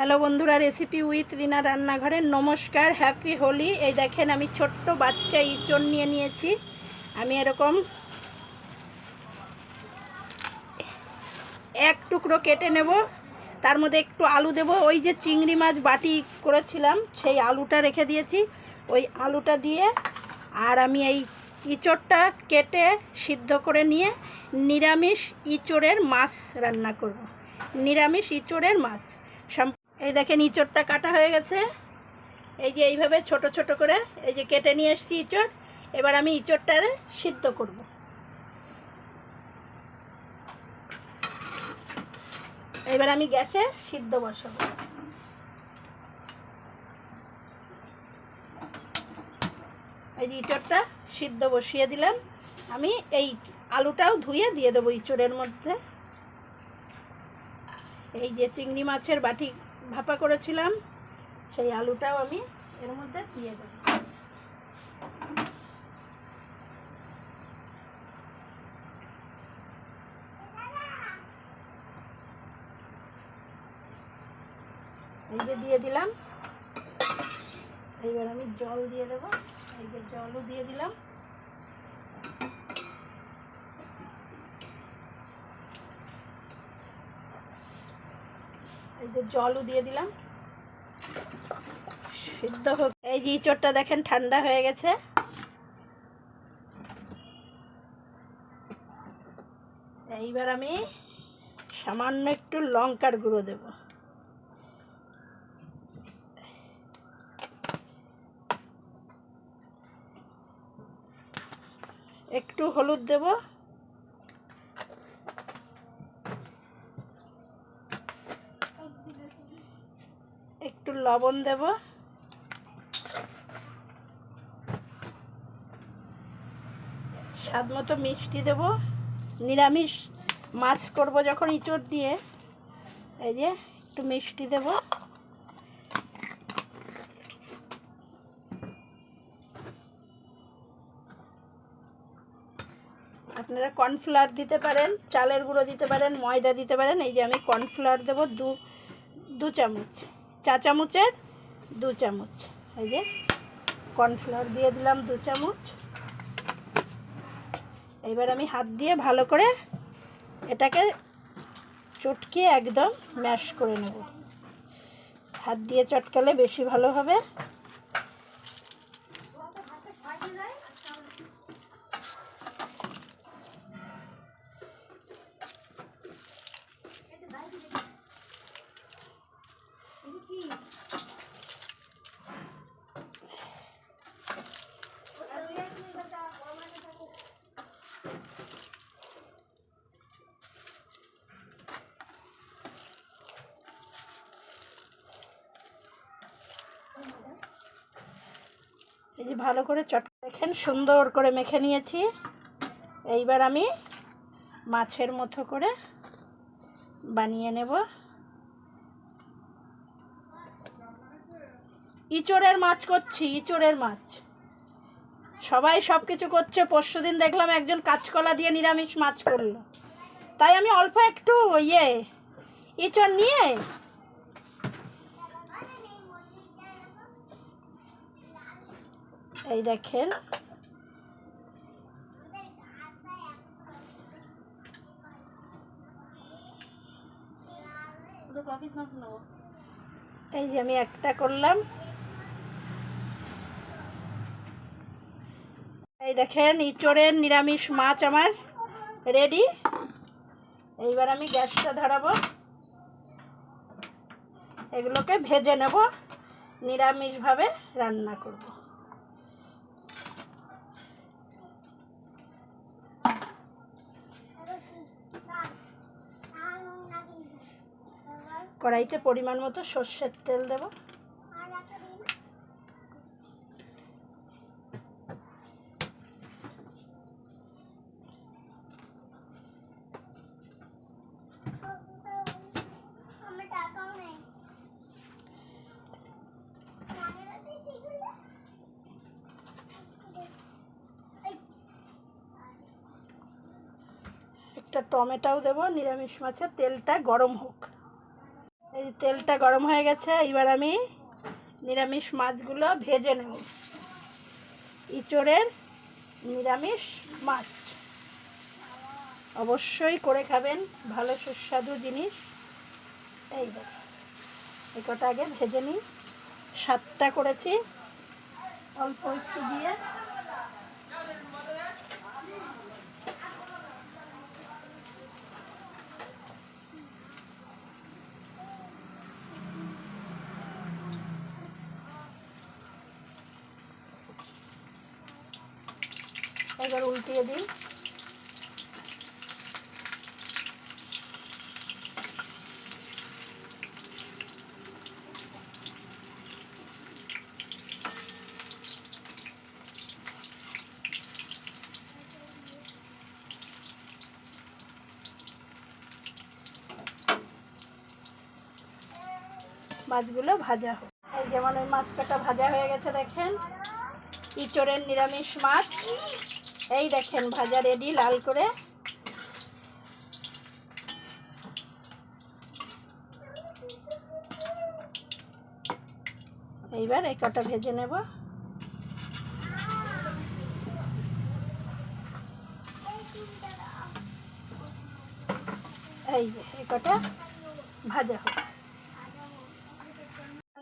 Hello বন্ধুরা recipe with রিনা রান্নাঘরের নমস্কার হ্যাপি হোলি। এই দেখেন আমি ছোট্ট বাচ্চা ইঁচড় নিয়ে নিয়েছি। আমি এরকম এক টুকরো কেটে নেব। তার মধ্যে একটু আলু দেব। ওই যে চিংড়ি মাছ বাটি করেছিলাম, সেই আলুটা রেখে দিয়েছি। ওই আলুটা দিয়ে আর আমি এই ইঁচড়টা কেটে সিদ্ধ করে নিয়ে নিরামিষ ইঁচড়ের মাছ রান্না করব। নিরামিষ ইঁচড়ের মাছ। এই দেখেন ইঁচড়টা কাটা হয়ে গেছে। এই যে এইভাবে ছোট ছোট করে এই যে কেটে নিয়ে এসেছি ইঁচড়। এবার আমি ইঁচড়টারে সিদ্ধ করব। এবার আমি গ্যাসে সিদ্ধ বসাবো। এই যে ইঁচড়টা সিদ্ধ বসিয়ে দিলাম। আমি এই আলুটাও ধুয়ে দিয়ে দেবো ইঁচড়ের মধ্যে। এই যে চিংড়ি মাছের বাটি ভাপা করেছিলাম, সেই আলুটাও আমি এর মধ্যে দিয়ে দেবো। এই যে দিয়ে দিলাম। এইবার আমি জল দিয়ে দেবো। এই যে জলও দিয়ে দিলাম। এই যে জলও দিয়ে দিলাম। সিদ্ধ হোক। এই যে ইঁচড়টা দেখেন, ঠান্ডা হয়ে গেছে। এইবার আমি সামান্য একটু লঙ্কার গুঁড়ো দেব। একটু হলুদ দেব একটু লবণ দেব। স্বাদ মতো মিষ্টি দেব। নিরামিষ মাছ করব যখন ইঁচড় দিয়ে। এই যে একটু মিষ্টি দেব। আপনারা কর্নফ্লাওয়ার দিতে পারেন, চালের গুঁড়ো দিতে পারেন, ময়দা দিতে পারেন। এই যে আমি কর্নফ্লাওয়ার দেবো দু দু চামচ। চা চামচের দু চামচ। এই যে কর্নফ্লাওয়ার দিয়ে দিলাম দু চামচ। এবার আমি হাত দিয়ে ভালো করে এটাকে চটকে একদম ম্যাশ করে নেব। হাত দিয়ে চটকালে বেশি ভালো হবে। যে ভালো করে চট দেখেন, সুন্দর করে মেখে নিয়েছি। এইবার আমি মাছের মতো করে বানিয়ে নেব। ইচড়ের মাছ করছি, ইচড়ের মাছ। সবাই সব কিছু করছে, পরশু দিন দেখলাম একজন কাঁচকলা দিয়ে নিরামিষ মাছ করল। তাই আমি অল্প একটু ইয়ে ইচড় নিয়ে এই দেখেন। এই যে আমি একটা করলাম। এই দেখেন ইঁচড়ের নিরামিষ মাছ আমার রেডি। এইবার আমি গ্যাসটা ধরাবো। এগুলোকে ভেজে নেব। নিরামিষভাবে রান্না করব। কড়াইতে পরিমাণ মতো সর্ষের তেল দেব। একটা টমেটোও দেবো নিরামিষ মাছের তেলটা গরম হোক। এই তেলটা গরম হয়ে গেছে, এবার আমি নিরামিষ মাছগুলো ভেজে নেব। ইঁচড়ের নিরামিষ মাছ। অবশ্যই করে খাবেন, ভালো সুস্বাদু জিনিস। এই এই কটা আগে ভেজে নিই। সাতটা করেছি, অল্প একটু দিয়ে এবার উল্টিয়ে দিই। মাছগুলো ভাজা এই যেমন ওই মাছ কাটা ভাজা হয়ে গেছে দেখেন। ইঁচড়ের নিরামিষ মাছ। এই দেখেন ভাজা রেডি লাল করে। এইবার এই কটা ভেজে নেব। এই এই কটা ভাজা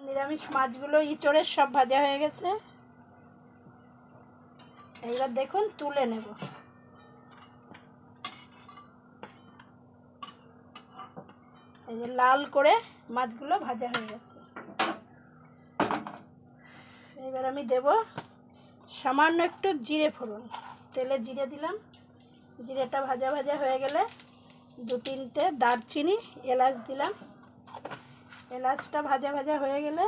নিরামিষ মাছগুলো ইঁচড়ের সব ভাজা হয়ে গেছে। এইবার দেখুন তুলে নেব। এই যে লাল করে মাছগুলো ভাজা হয়ে গেছে। এবার আমি দেব সামান্য একটু জিরে ফোড়ন। তেলে জিরে দিলাম। জিরেটা ভাজা ভাজা হয়ে গেলে দু তিনটে দারচিনি, এলাচ দিলাম। এলাচটা ভাজা ভাজা হয়ে গেলে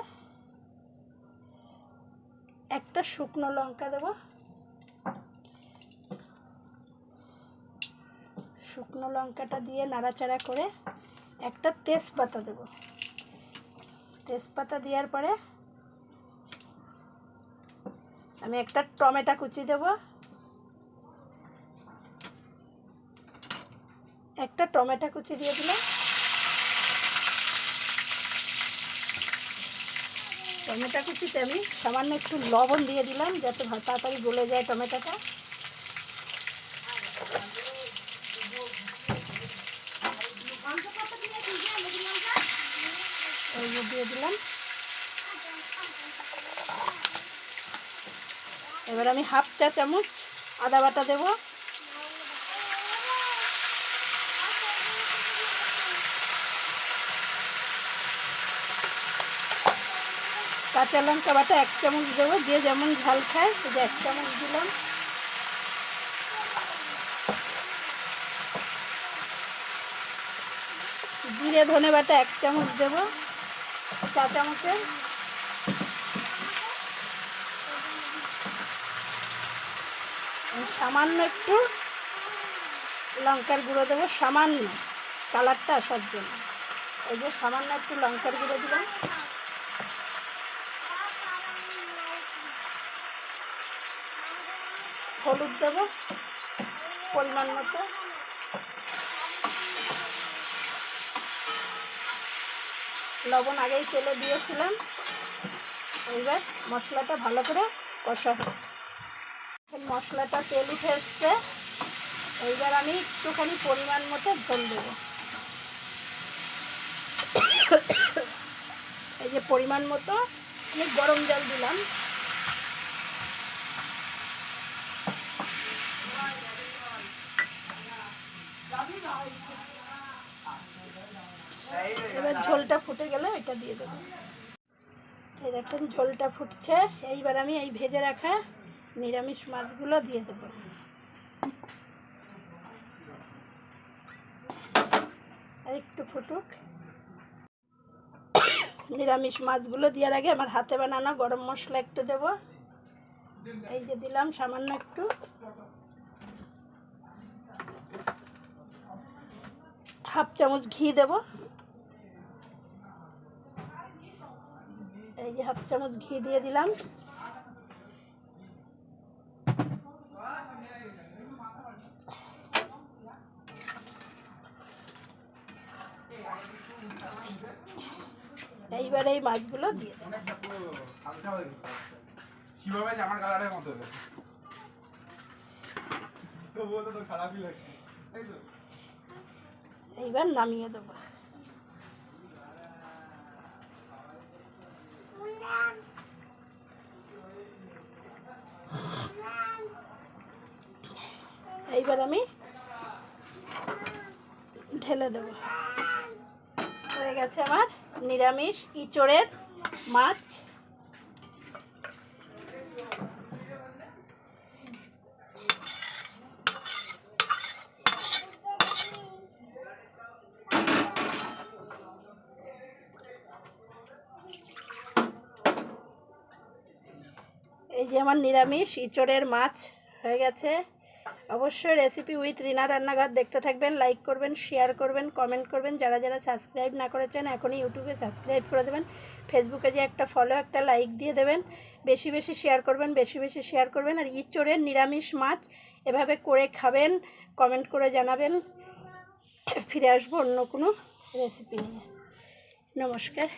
একটা শুকনো লঙ্কা দেব। শুকনো লঙ্কাটা দিয়ে নাড়াচাড়া করে একটা তেজপাতা দেব। তেজপাতা দেওয়ার পরে আমি একটা টমেটো কুচি দেব। একটা টমেটো কুচি দিয়ে দিলাম। টমেটো কুচিতে আমি সামান্য একটু লবণ দিয়ে দিলাম, যাতে তাড়াতাড়ি গলে যায় টমেটোটা। যে দিয়ে দিলাম। এবার আমি হাফ চা চামচ আদা বাটা দেবো। কাঁচা লঙ্কা বাটা এক চামচ দেবো, যে যেমন ঝাল খায় সেটা এক চামচ দিলাম। জিরে ধনে বাটা এক চামচ দেবো। চা চামচের সামান্য একটু লঙ্কার গুঁড়ো দেবো, সামান্য কালারটা আসার জন্য। এই যে সামান্য একটু লঙ্কার গুঁড়ো দিলাম। হলুদ দেবো পরিমাণ মতো। লবণ আগেই তেলে দিয়েছিলাম। এইবার মশলাটা ভালো করে কষা মশলাটা তেল উঠে এসছে। এইবার আমি একটুখানি পরিমাণ মতো ঝোল দেবো। এই যে পরিমাণ মতো আমি গরম জল দিলাম। এবার ঝোলটা ফুটে গেলে এটা দিয়ে দেবো। এই দেখেন, ঝোলটা ফুটছে। এইবার আমি এই ভেজে রাখা নিরামিষ মাছগুলো দিয়ে দেবো। আর একটু ফুটুক। নিরামিষ মাছগুলো দেওয়ার আগে আমার হাতে বানানো গরম মশলা একটু দেব। এই যে দিলাম সামান্য একটু। হাফ চামচ ঘি দেব। এই যে হাফ চামচ ঘি দিয়ে দিলাম। এইবার এই মাছগুলো দিয়ে দেবো অনেকটা পুরো এইবার আমি ঢেলে দেব। হয়ে গেছে আমার নিরামিষ ইঁচড়ের মাছ এই যে আমার নিরামিষ, ইঁচড়ের মাছ হয়ে গেছে। অবশ্যই রেসিপি উইথ রিনা রান্নাঘর দেখতে থাকবেন লাইক করবেন শেয়ার করবেন কমেন্ট করবেন। যারা যারা সাবস্ক্রাইব না করেছেন, এখনই ইউটিউবে সাবস্ক্রাইব করে দেবেন। ফেসবুকে যে একটা ফলো একটা লাইক দিয়ে দেবেন। বেশি বেশি শেয়ার করবেন, বেশি বেশি শেয়ার করবেন। আর ইঁচড়ের নিরামিষ মাছ এভাবে করে খাবেন কমেন্ট করে জানাবেন। ফিরে আসব অন্য কোনো রেসিপি নিয়ে। নমস্কার।